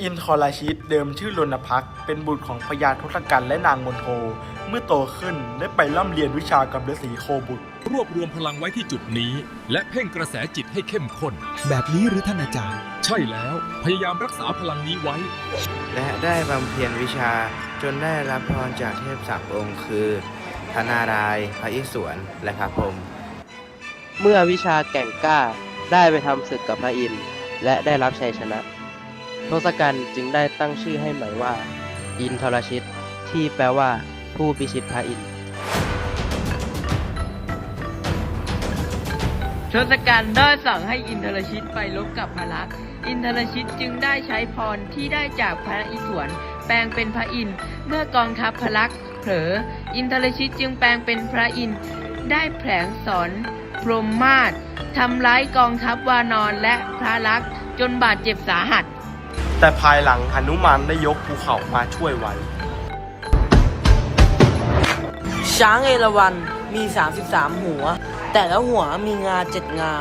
อินทรชิตเดิมชื่อรณพักษ์เป็นบุตรของพญาทศกัณฐ์และนางมนโท เมื่อโตขึ้นได้ไปร่ำเรียนวิชากับฤาษีโคบุตร รวบรวมพลังไว้ที่จุดนี้ และเพ่งกระแสจิตให้เข้มข้น แบบนี้หรือท่านอาจารย์ ใช่แล้วพยายามรักษาพลังนี้ไว้ และได้บำเพ็ญวิชาจนได้รับพรจากเทพสามองค์คือพระนารายณ์พระอิศวรและพระพรหมเมื่อวิชาแก่งกล้าได้ไปทำศึกกับพระอินทร์และได้รับชัยชนะ ทศกัณฐ์จึงได้ตั้งชื่อให้ใหม่ว่า อินทรชิต ที่แปลว่า ผู้พิชิตพระอินทร์ทศกัณฐ์ได้สั่งให้อินทรชิตไปลบกับพระลักษณ์อินทรชิตจึงได้ใช้พรที่ได้จากพระอิศวรแปลงเป็นพระอินทร์เมื่อกองทัพพระลักษณ์เผลอ อินทรชิตจึงแปลงเป็นพระอินทร์ได้แผลงสอนพรหมมาศทำร้ายกองทัพวานอนและพระลักษณ์จนบาดเจ็บสาหัส แต่ภายหลังหนุมานได้ยกภูเขามาช่วยไว้ ช้างเอราวัณมี 33 หัว แต่ละหัวมีงาเจ็ดงา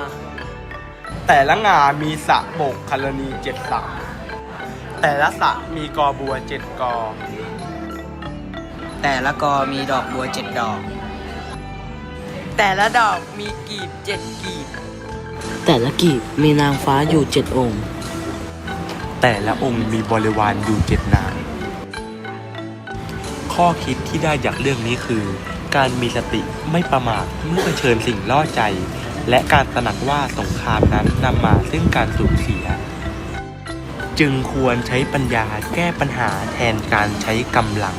แต่ละงามีสระโบกคารณีเจ็ดสระแต่ละสระมีกอบัวเจ็ดกอ แต่ละกอมีดอกบัวเจ็ดดอก แต่ละดอกมีกีบเจ็ดกีบ แต่ละกีบมีนางฟ้าอยู่เจ็ดองค์ แต่ละองค์มีบริวารอยู่เจ็ดนางข้อคิดที่ได้จากเรื่องนี้คือ การมีสติไม่ประมาทเมื่อเผชิญสิ่งล่อใจ และการตระหนักว่าสงครามนั้นนำมาซึ่งการสูญเสีย จึงควรใช้ปัญญาแก้ปัญหาแทนการใช้กำลัง